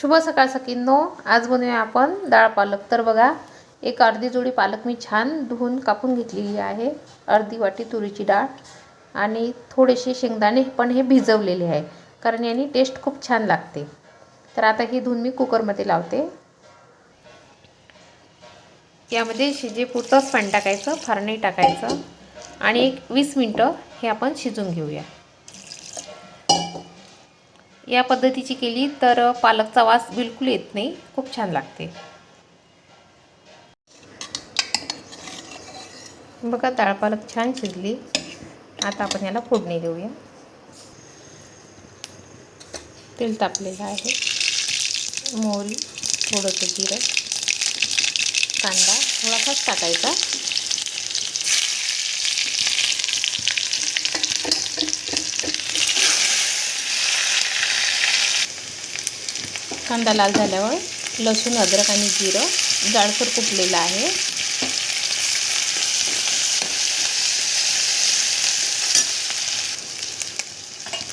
शुभ सकाळ सकींनो आज बनवूया आपण डाळ पालक. तर बघा एक अर्धी जोडी पालक मी छान धुवून कापून घेतलेली आहे. अर्धी वाटी तुरीची डाळ आणि थोडेसे शेंगदाणे पण हे भिजवलेले आहे. कारण याने टेस्ट खूप छान लागते. तर आता ही धुवून मी कुकरमध्ये लावते. यामध्ये शिजेपुरतंच पाणी टाकायचं फार नाही टाकायचं. आणि एक वीस मिनटं हे आपण शिजून घेऊया. या पद्धतीची केली तर पालकचा वास बिलकुल येत नाही. खूप छान लागते. बघा डाळ पालक छान शिजली. आता आपण याला फोडणी देऊया. तेल तापलेलं आहे. मोहरी थोडंसं जिरं कांदा थोडासाच टाकायचा. कांदा लाल झाल्यावर लसूण अद्रक आणि जिरं. जाडसर कुटलेलं आहे.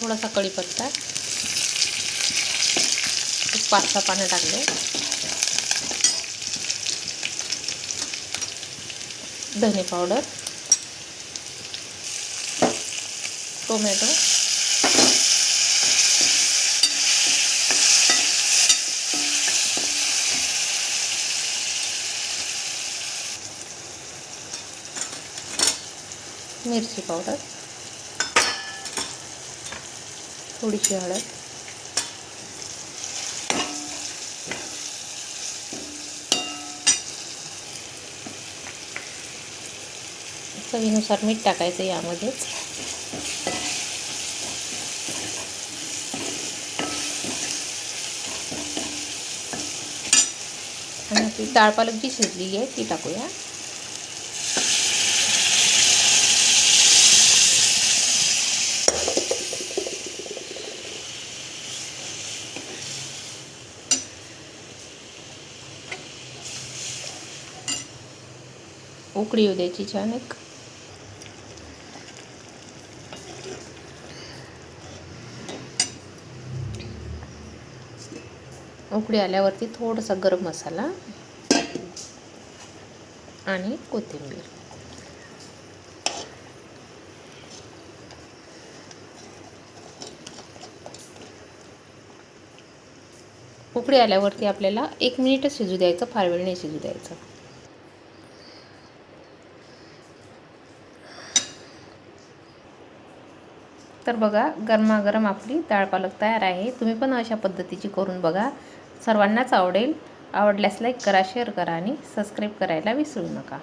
थोडासा कढीपत्ता. एक पाच सहा पानं टाकले. धने पावडर. टोमॅटो. मिरची पावडर थोडीशी हळद चवीनुसार मीठ टाकायचं यामध्येच. आणि आपली डाळपालक जी शिजलेली आहे ती टाकूया. उकळी येऊ द्यायची छान एक. उकळी आल्यावरती थोडासा गरम मसाला आणि कोथिंबीर. उकळी आल्यावरती आपल्याला एक मिनिटच शिजू द्यायचं फार वेळ नाही शिजू द्यायचं. तर बघा गरमागरम आपली डाळ पालक तयार आहे. तुम्ही पण अशा पद्धतीची करून बघा. सर्वांनाच आवडेल. आवडल्यास लाईक करा शेअर करा आणि सबस्क्राईब करायला विसरू नका.